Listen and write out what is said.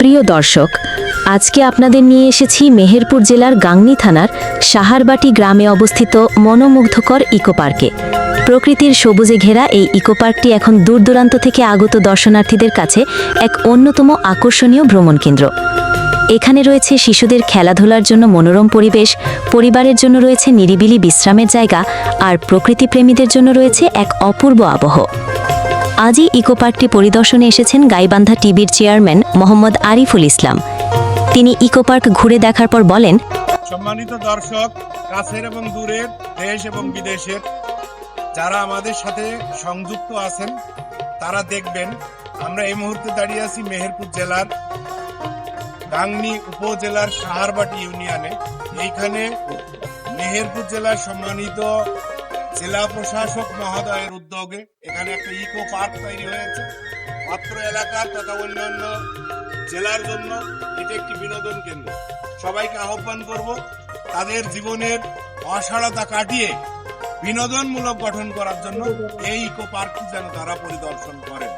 প্রিয় দর্শক, আজকে আপনাদের নিয়ে এসেছি মেহেরপুর জেলার গাংনী থানার সাহারবাটি গ্রামে অবস্থিত মনোমুগ্ধকর ইকো পার্কে। প্রকৃতির সবুজে ঘেরা এই ইকো পার্কটি এখন দূর দূরান্ত থেকে আগত দর্শনার্থীদের কাছে এক অন্যতম আকর্ষণীয় ভ্রমণ কেন্দ্র। এখানে রয়েছে শিশুদের খেলাধুলার জন্য মনোরম পরিবেশ, পরিবারের জন্য রয়েছে নিরিবিলি বিশ্রামের জায়গা, আর প্রকৃতিপ্রেমীদের জন্য রয়েছে এক অপূর্ব আবহ। আজই ইকো পার্কটি পরিদর্শনে এসেছেন গাইবান্ধা টিভির চেয়ারম্যান মোহাম্মদ আরিফুল ইসলাম। তিনি ইকো পার্ক ঘুরে দেখার পর বলেন, সম্মানিত দর্শক, কাছের এবং দূরের, দেশ এবং বিদেশের, যারা আমাদের সাথে সংযুক্ত আছেন, তারা দেখবেন আমরা এই মুহূর্তে দাঁড়িয়ে আছি মেহেরপুর জেলার গাংনী উপজেলার সাহারবাটি ইউনিয়নে। এইখানে মেহেরপুর জেলার সম্মানিত জেলা প্রশাসক মহোদয়ের উদ্যোগে এখানে একটা ইকো পার্ক তৈরি হয়েছে। মাত্র এলাকার তথা অন্যান্য জেলার জন্য এটি একটি বিনোদন কেন্দ্র। সবাইকে আহ্বান করব, তাদের জীবনের অসারতা কাটিয়ে বিনোদনমূলক গঠন করার জন্য এই ইকো পার্কটি যেন তারা পরিদর্শন করেন।